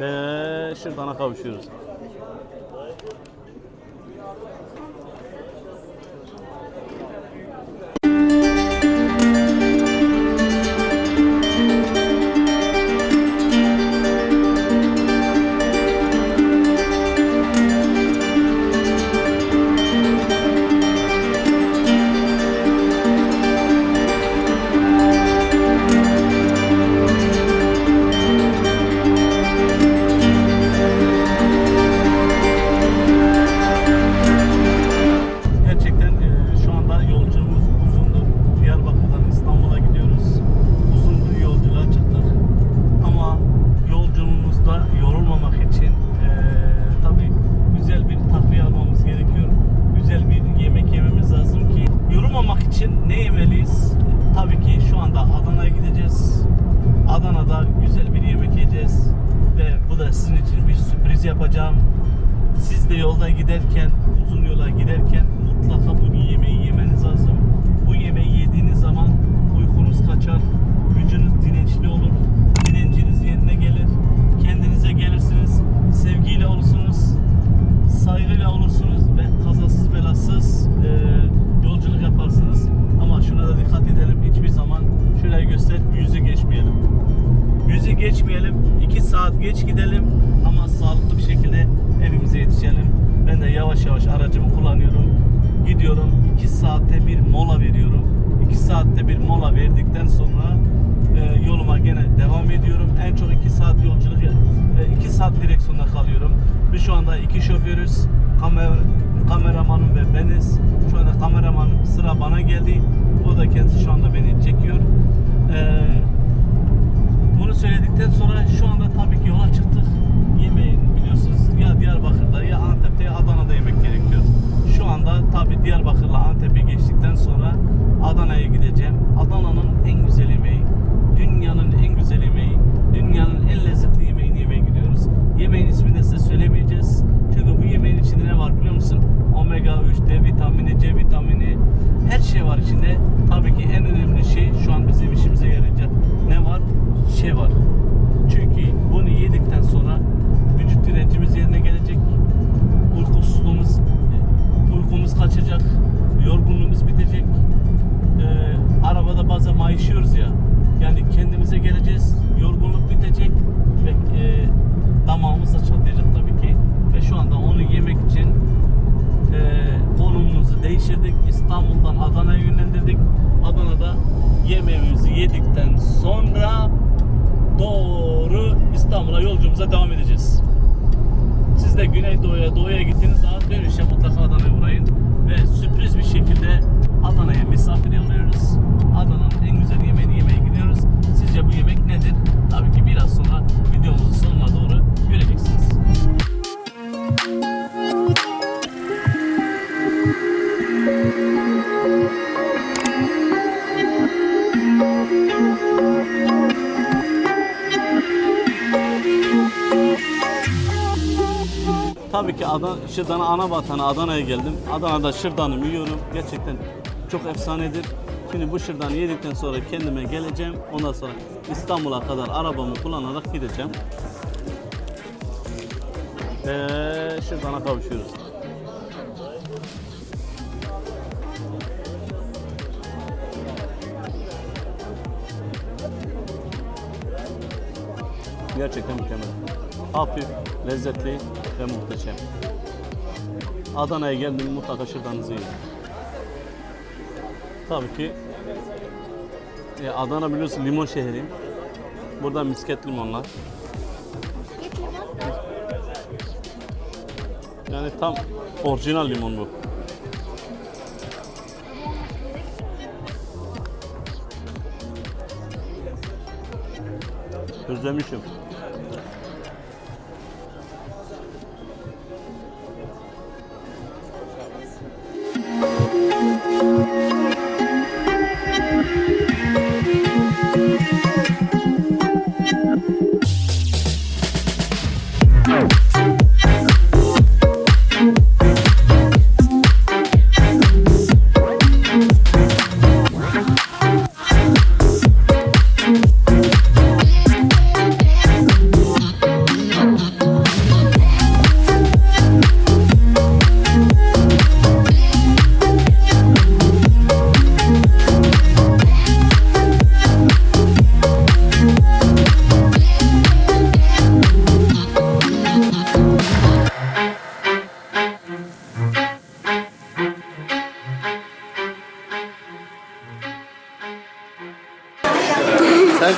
Ve şırdana kavuşuyoruz. Yorulmamak için e, tabii güzel bir takviye almamız gerekiyor. Güzel bir yemek yememiz lazım ki yorulmamak için ne yemeliyiz? Tabii ki şu anda Adana'ya gideceğiz. Adana'da güzel bir yemek yiyeceğiz. Ve bu da sizin için bir sürpriz yapacağım. Siz de yolda giderken, uzun yola giderken mutlaka bu yemeği yemeniz lazım. Bu yemeği yediğiniz zaman uykunuz kaçar, vücudunuz dirençli olur, saat geç gidelim ama sağlıklı bir şekilde evimize yetişelim. Ben de yavaş yavaş aracımı kullanıyorum. Gidiyorum, 2 saatte bir mola veriyorum. 2 saatte bir mola verdikten sonra e, yoluma gene devam ediyorum. En çok 2 saat yolculuk, 2 saat direksiyonda kalıyorum. Biz şu anda iki şoförüz. Kamer, kameramanım ve beniz. Şu anda kameramanım sıra bana geldi. O da kendisi şu anda beni çekiyor. Eee bunu söyledikten sonra şu anda tabii ki yola çıktık. İstanbul'dan Adana'ya yönlendirdik. Adana'da yemeğimizi yedikten sonra doğru İstanbul'a yolculuğumuza devam edeceğiz. Siz de Güneydoğu'ya, Doğu'ya gittiğiniz zaman dönüşe mutlaka Adana'ya uğrayın. Ve sürpriz bir şekilde Adana'ya misafir alıyoruz. Adana'nın en güzel yemeğini yemeye gidiyoruz. Sizce bu yemek nedir? Tabii ki biraz sonra videomuzun sonuna doğru göreceksiniz. Tabii ki Adana, Şırdan'a ana vatanı Adana'ya geldim. Adana'da şırdanımı yiyorum. Gerçekten çok efsanedir. Şimdi bu şırdanı yedikten sonra kendime geleceğim. Ondan sonra İstanbul'a kadar arabamı kullanarak gideceğim. Ve şırdana kavuşuyoruz. Gerçekten mükemmel. Hafif, lezzetli ve muhteşem. Adana'ya geldim mutlaka şırdanınızı yiyin. Tabii ki e, Adana biliyorsun limon şehri. Burada misket limonlar. Yani tam orijinal limon bu. Özlemişim.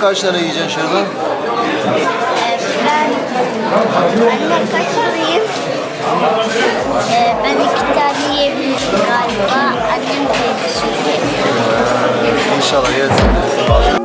Kaç tane yiyeceksin? Ee, ben anne kaçırayım. Ee, ben iki tane yiyebilirim galiba. Annem de çünkü. İnşallah yersin.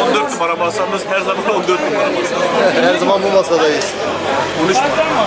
14 numara masamız her zaman 14 numara masamız. her zaman bu masadayız. 13 numara.